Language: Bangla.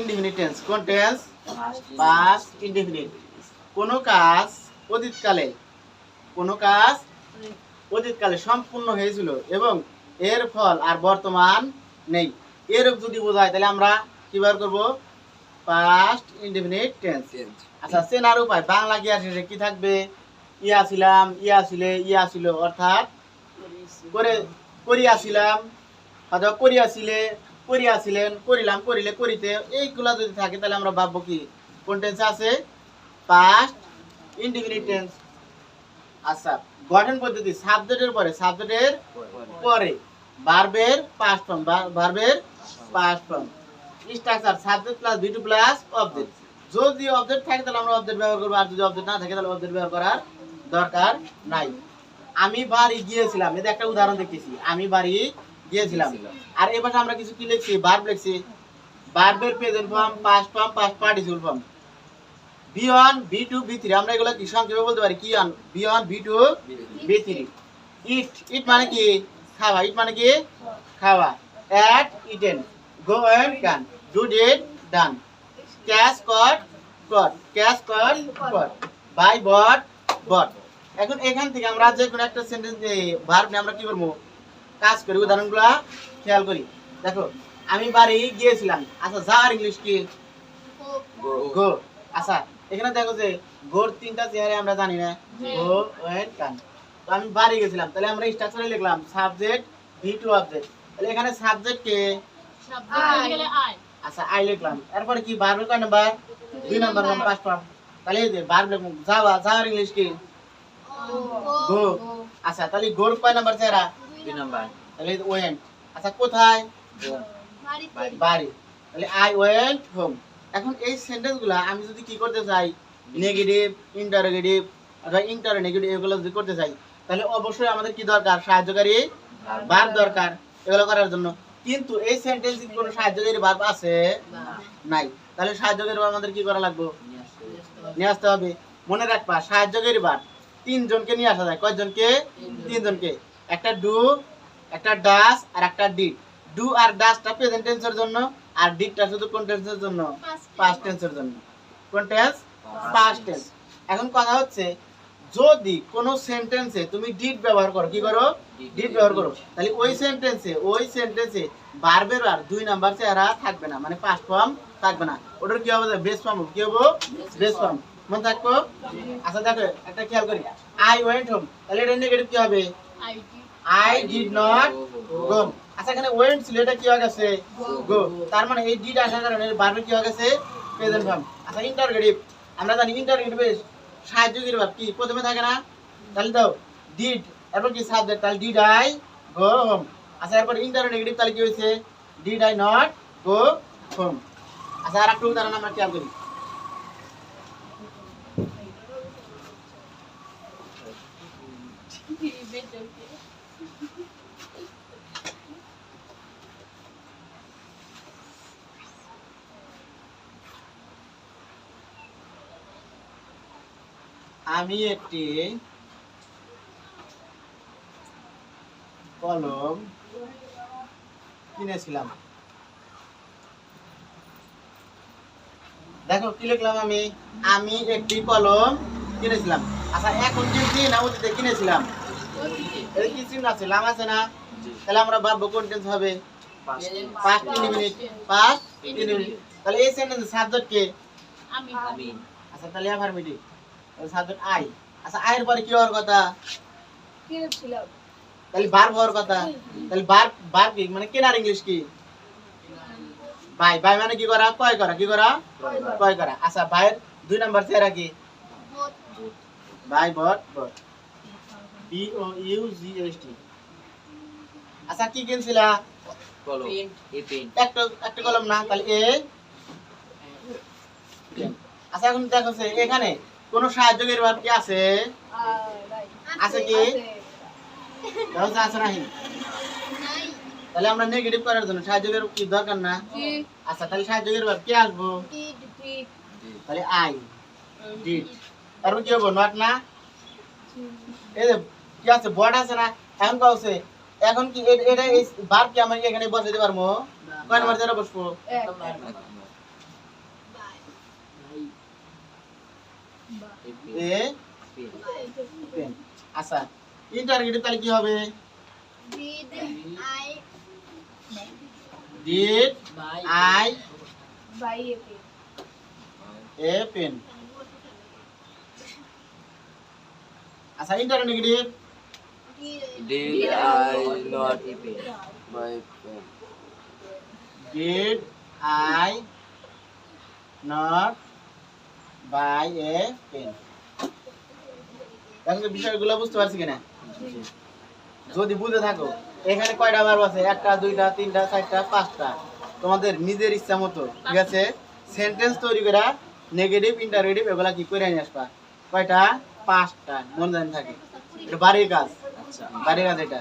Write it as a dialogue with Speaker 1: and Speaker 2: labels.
Speaker 1: ইনডিফিনিট টেন্স কোন টেন্স পাস্ট ইনডিফিনিট কোন কাজ অতীতকালে কোন কাজ অতীতকালে সম্পূর্ণ হয়েছিল এবং এর ফল আর বর্তমান নেই। এরূপ যদি বোঝায় তাহলে আমরা কি বার করব? পাস্ট ইনডিফিনিট টেন্স আচ্ছা চেনার উপায়। বাংলা কি আসে কি থাকবে? ইয়া ছিলাম ইয়া ছিলে ইয়া ছিল অর্থাৎ করে করিয়াছিলাম অথবা করিয়াছিলে করিয়াছিলেন করিলাম, করিলে করিতে। এইগুলা যদি থাকে, তাহলে আমরা ভাববো কি? কোন টেন্স আছে? পাস্ট ইনডিফিনিট আচ্ছা গঠন পদ্ধতি সাবজেক্টের পরে সাবজেক্টের পরে। ভার্বের পাস্ট ফর্ম ভার্বের past form structure subject plus V two plus object যদি অবজেক্ট থাকে, তাহলে আমরা অবজেক্ট ব্যবহার করব। আর যদি অবজেক্ট না থাকে, তাহলে অবজেক্ট ব্যবহার করার দরকার নাই। আমি বাড়ি গিয়েছিলাম। এটা একটা উদাহরণ দেখতেছি। আমি বাড়ি গিয়েছিলাম আর এবার আমরা কিছু কি লিখছি ভার্ব লিখছি ভার্বের present form past form past participle form V one V two V three আমরা এগুলো কি সংক্ষেপে বলতে পারি? কি on V one V two V three eat eat মানে কি? খাওয়া। ইট মানে কি? খাওয়া। Ate eaten go and gone do did done catch caught caught catch caught caught buy bought bought এখন এখান থেকে আমরা যে কোনো একটা সেন্টেন্স ভার্ব নিয়ে আমরা কি করব? কাজ করি উদাহরণগুলো খেয়াল করি। দেখো আমি বাড়ি গিয়েছিলাম। আচ্ছা যাওয়ার ইংলিশ কি? গো। আচ্ছা এখানে দেখো যে গোর তিনটা চেহারা আমরা জানি না গো ওয়েট কান। তো আমি বাড়ি গেছিলাম। তাহলে আমরা স্ট্রাকচারে লিখলাম সাবজেক্ট ভি টু অবজেক্ট তাহলে এখানে সাবজেক্ট কে? আচ্ছা আই লিখলাম। এরপরে কি ভার্বের কয় নাম্বার দুই নাম্বার নাম পাঁচ ফর্ম তাহলে এই যে লিখলাম যাওয়া যাওয়ার ইংলিশ কি? গো। আচ্ছা তাহলে গোর কয় নাম্বার চেহারা? তাহলে ওয়েন্ট আচ্ছা কোথায়? বাড়ি। তাহলে আই ওয়েন্ট হোম এখন এই সেন্টেন্স আমি যদি কি করতে চাই? নেগেটিভ ইন্টারোগেটিভ অথবা ইন্টার নেগেটিভ এগুলো যদি করতে চাই তাহলে অবশ্যই আমাদের কি দরকার? সাহায্যকারী ভার্ব দরকার এগুলো করার জন্য। কিন্তু এই সেন্টেন্স কোনো সাহায্যকারী ভার্ব আছে? নাই। তাহলে সাহায্যকারী ভার্ব আমাদের কি করা লাগবে? নিয়ে আসতে হবে। মনে রাখবা সাহায্যকারী ভার্ব তিনজনকে নিয়ে আসা যায়। কয়জনকে? তিনজনকে। একটা ডু একটা ডাস আর একটা ডিড ডু আর ডাসটা প্রেজেন্ট টেন্সের জন্য আর ডিডটা শুধু কোন টেন্সের জন্য? পাস্ট টেন্সের জন্য। কোন টেন্স পাস্ট টেন্স এখন কথা হচ্ছে যদি কোন সেন্টেন্সে তুমি ডিড ব্যবহার করো কি করো? ডিড ব্যবহার করো। তাহলে ওই সেন্টেন্সে ওই সেন্টেন্সে ভার্বের আর দুই নাম্বার চেহারা থাকবে না মানে পাস্ট ফর্ম থাকবে না। ওটার কি হবে? বেস ফর্ম কি হবে? বেস ফর্ম মনে থাকব? আচ্ছা দেখো একটা খেয়াল করি। আই ওয়েন্ট হোম তাহলে এটা নেগেটিভ কি হবে? আই ডিড নট এখানে ওয়েন্ট ছিল, এটা কি হয়ে গেছে? গো তার মানে এই ডিড আসার কারণে ভার্বে কি হয়ে গেছে? আচ্ছা ইন্টারগেটিভ আমরা জানি ইন্টারগেটিভ কি প্রথমে থাকে না? তাহলে দাও ডিড এরপর কি সাবজেক্ট তাহলে গো হোম আচ্ছা এরপর ইন্টারনেগেটিভ তাহলে কি হয়েছে? Did I not go home আচ্ছা আর উদাহরণ আমরা খেয়াল করি। আমি একটি কলম কিনেছিলাম। দেখো কি লিখলাম আমি? আমি একটি কলম কিনেছিলাম। আচ্ছা এখন কিনছি না কিনেছিলাম। এটা কি চিহ্ন আছে? লাম আছে না? তাহলে আমরা ভাববো কোন টেন্স হবে? পাঁচ। তিন মিনিট। পাঁচ তিন মিনিট। তাহলে এই সেন্টেন্স সাবজেক্ট কে? আচ্ছা তাহলে অ্যাফার্মেটিভ সাবজেক্ট আই আচ্ছা আয়ের পরে কি হওয়ার কথা? তাহলে বার হওয়ার কথা। তাহলে বার বার কি? মানে কেনার ইংলিশ কি? বাই বাই মানে কি করা? কয় করা। কি করা? কয় করা। আচ্ছা ভাইয়ের দুই নাম্বার চেহারা কি? Buy bought bought. B O U G H T আচ্ছা কি কিনছিলা? একটা একটা কলম না তাহলে এ। আচ্ছা এখন দেখো যে এখানে কোন সাহায্যকারী ভাব কি আছে? আছে কি? দেখো আছে। নাহি তাহলে আমরা নেগেটিভ করার জন্য সাহায্যকারী কি দরকার না? আচ্ছা তাহলে সাহায্যকারী ভাব কি আসব? তাহলে আই ডিড তারপর কি হব নট না? এই কি আছে বট আছে না এখন কাউছে এখন কি এটা এই বার কি আমি এখানে বসাইতে পারবো কয় নম্বর জায়গা বসবো এ আচ্ছা ইন্টারগেটিভ তাহলে কি হবে did I did I buy a pen a pen আচ্ছা interrogative
Speaker 2: Did I not buy pen?
Speaker 1: Did I not buy a pen এখন বিষয়গুলো বুঝতে পারছি কিনা? যদি বুঝে থাকো এখানে কয়টা বার আছে? একটা দুইটা তিনটা চারটা পাঁচটা। তোমাদের নিজের ইচ্ছা মতো ঠিক আছে? সেন্টেন্স তৈরি করা নেগেটিভ ইন্টারগেটিভ এগুলা কি করে নিয়ে আসবা? কয়টা? পাঁচটা। মনে জানি থাকে। এটা বাড়ির কাজ।
Speaker 2: আচ্ছা
Speaker 1: বাড়ির কাজ এটা?